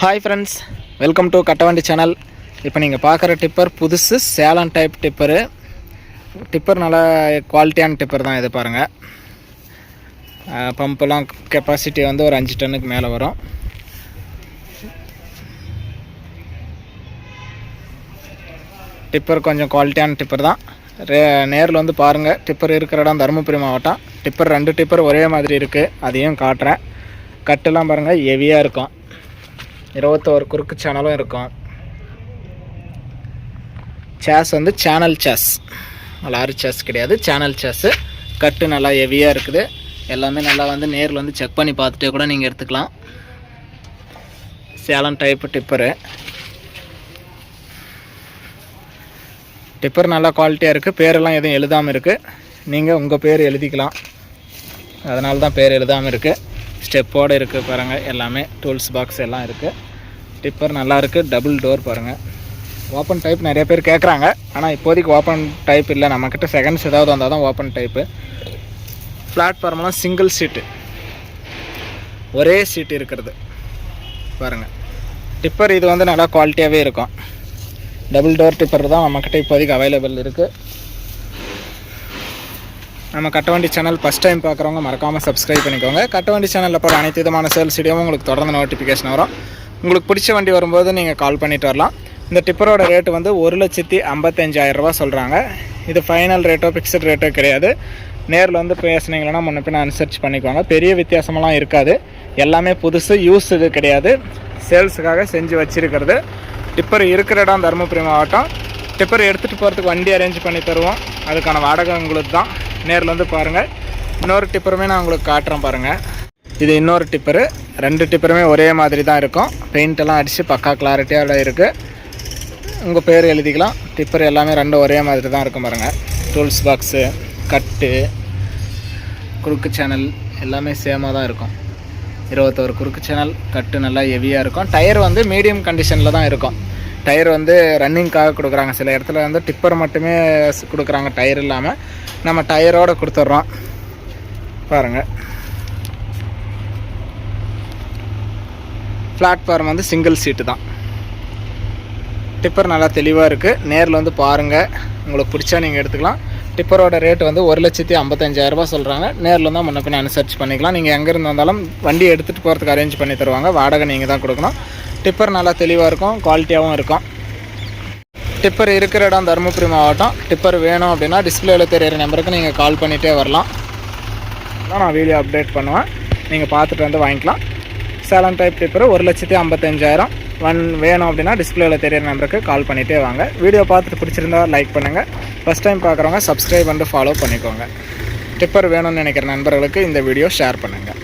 Hi friends welcome to Kattavandi channel இப்போ நீங்கள் பார்க்குற டிப்பர் புதுசு சேலம் டைப் டிப்பரு டிப்பர் நல்லா குவாலிட்டியான டிப்பர் தான் இது பாருங்கள் பம்பெல்லாம் கெப்பாசிட்டி வந்து ஒரு அஞ்சு டன்னுக்கு மேலே வரும். டிப்பர் கொஞ்சம் குவாலிட்டியான டிப்பர் தான். ரே நேரில் வந்து பாருங்கள் டிப்பர் இருக்கிற இடம் தருமபுரி மாவட்டம். டிப்பர் ரெண்டு டிப்பர் ஒரே மாதிரி இருக்குது அதையும் காட்டுறேன். கட்டெல்லாம் பாருங்கள் ஹெவியாக இருக்கும். இருபத்தோரு குறுக்கு சேனலும் இருக்கும். சேஸ் வந்து சேனல் சேஸ் லாரி சேஸ் கிடையாது. சேனல் சேஸ்ஸு கட்டு நல்லா ஹெவியாக இருக்குது. எல்லாமே நல்லா வந்து நேரில் வந்து செக் பண்ணி பார்த்துட்டே கூட நீங்கள் எடுத்துக்கலாம். சேலம் டைப்பு டிப்பரு டிப்பர் நல்லா குவாலிட்டியாக இருக்குது பேரெல்லாம் எதுவும் எழுதாமல் இருக்குது நீங்கள் உங்கள் பேர் எழுதிக்கலாம். அதனால தான் பேர் எழுதாமல் இருக்குது ஸ்டெப்போடு இருக்குது பாருங்கள் எல்லாமே டூல்ஸ் பாக்ஸ் எல்லாம் இருக்குது டிப்பர் நல்லாயிருக்கு டபுள் டோர் பாருங்கள் ஓப்பன் டைப் நிறைய பேர் கேட்குறாங்க ஆனால் இப்போதைக்கு ஓப்பன் டைப் இல்லை. நம்மக்கிட்ட செகண்ட்ஸ் ஏதாவது வந்தால் தான் ஓப்பன் டைப்பு பிளாட்ஃபார்ம்லாம் சிங்கிள் சீட்டு ஒரே சீட்டு இருக்கிறது. பாருங்கள் டிப்பர் இது வந்து நல்லா குவாலிட்டியாகவே இருக்கும். டபுள் டோர் டிப்பர் தான் நம்மக்கிட்ட இப்போதைக்கு அவைலபிள் இருக்குது நம்ம கட்டவண்டி சேனல் ஃபஸ்ட் டைம் பார்க்குறவங்க மறக்காமல் சப்ஸ்கிரைப் பண்ணிக்கோங்க. கட்டவண்டி சேனலில் போகிற அனைத்து விதமான சேல்ஸ் வீடியோவும் உங்களுக்கு தொடர்ந்து நோட்டிஃபிகேஷன் வரும். உங்களுக்கு பிடிச்ச வண்டி வரும்போது நீங்கள் கால் பண்ணிட்டு வரலாம். இந்த டிப்பரோட ரேட்டு வந்து ஒரு லட்சத்தி ஐம்பத்தஞ்சாயிரரூபா சொல்கிறாங்க இது ஃபைனல் ரேட்டோ ஃபிக்ஸட் ரேட்டோ கிடையாது. நேரில் வந்து பேசுனீங்கன்னா முன்ன பின்ன அனுசரிச்சு பண்ணிக்குவாங்க பெரிய வித்தியாசமெல்லாம் இருக்காது. எல்லாமே புதுசு யூஸ் இது கிடையாது. சேல்ஸுக்காக செஞ்சு வச்சுருக்கிறது. டிப்பர் இருக்கிற இடம் தருமபுரி மாவட்டம். டிப்பர் எடுத்துகிட்டு போகிறதுக்கு வண்டி அரேஞ்ச் பண்ணி தருவோம். அதுக்கான வாடகை உங்களுக்கு தான். நேரில் வந்து பாருங்கள் இன்னொரு டிப்பருமே நான் உங்களுக்கு காட்டுறேன் பாருங்கள் இது இன்னொரு டிப்பரு ரெண்டு டிப்பருமே ஒரே மாதிரி தான் இருக்கும் பெயிண்டெல்லாம் அடித்து பக்கா கிளாரிட்டியாக இருக்குது உங்கள் பேர் எழுதிக்கலாம். டிப்பர் எல்லாமே ரெண்டும் ஒரே மாதிரி தான் இருக்கும் பாருங்கள் டூல்ஸ் பாக்ஸு கட்டு குறுக்கு சேனல் எல்லாமே சேமாக தான் இருக்கும். இருபத்தோரு குறுக்கு சேனல் கட்டு நல்லா ஹெவியாக இருக்கும். டயர் வந்து மீடியம் கண்டிஷனில் தான் இருக்கும். டயர் வந்து ரன்னிங்காக கொடுக்குறாங்க. சில இடத்துல வந்து டிப்பர் மட்டுமே கொடுக்குறாங்க. டயர் இல்லாமல் நம்ம டயரோடு கொடுத்துட்றோம். பாருங்கள் பிளாட்ஃபார்ம் வந்து சிங்கிள் சீட்டு தான். டிப்பர் நல்லா தெளிவாக இருக்குது நேரில் வந்து பாருங்கள் உங்களுக்கு பிடிச்சா நீங்கள் எடுத்துக்கலாம். டிப்பரோட ரேட் வந்து ஒரு லட்சத்தி ஐம்பத்தஞ்சாயிரரூபா சொல்கிறாங்க நேரில் தான் முன்ன பின்ன அனுசரிச்சு பண்ணிக்கலாம். நீங்கள் எங்கேருந்து வந்தாலும் வண்டி எடுத்துகிட்டு போகிறதுக்கு அரேஞ்ச் பண்ணி தருவாங்க. வாடகை நீங்கள் தான் கொடுக்கணும். டிப்பர் நல்லா தெளிவாக இருக்கும். குவாலிட்டியாகவும் இருக்கும். டிப்பர் இருக்கிற இடம் தருமபுரி மாவட்டம். டிப்பர் வேணும் அப்படின்னா டிஸ்பிளேல தெரியிற நம்பருக்கு நீங்கள் கால் பண்ணிகிட்டே வரலாம். நான் வீடியோ அப்டேட் பண்ணுவேன். நீங்கள் பார்த்துட்டு வந்து வாங்கிக்கலாம். சேலம் டைப் டிப்பர் ஒரு லட்சத்தி ஐம்பத்தஞ்சாயிரம். ஒன் வேணும் அப்படின்னா டிஸ்பிளேவில் தெரியிற நம்பருக்கு கால் பண்ணிகிட்டே வாங்க. வீடியோ பார்த்துட்டு பிடிச்சிருந்தா லைக் பண்ணுங்கள் ஃபஸ்ட் டைம் பார்க்குறவங்க சப்ஸ்கிரைப் பண்ணிட்டு ஃபாலோ பண்ணிக்கோங்க. டிப்பர் வேணும்னு நினைக்கிற நண்பர்களுக்கு இந்த வீடியோ ஷேர் பண்ணுங்கள்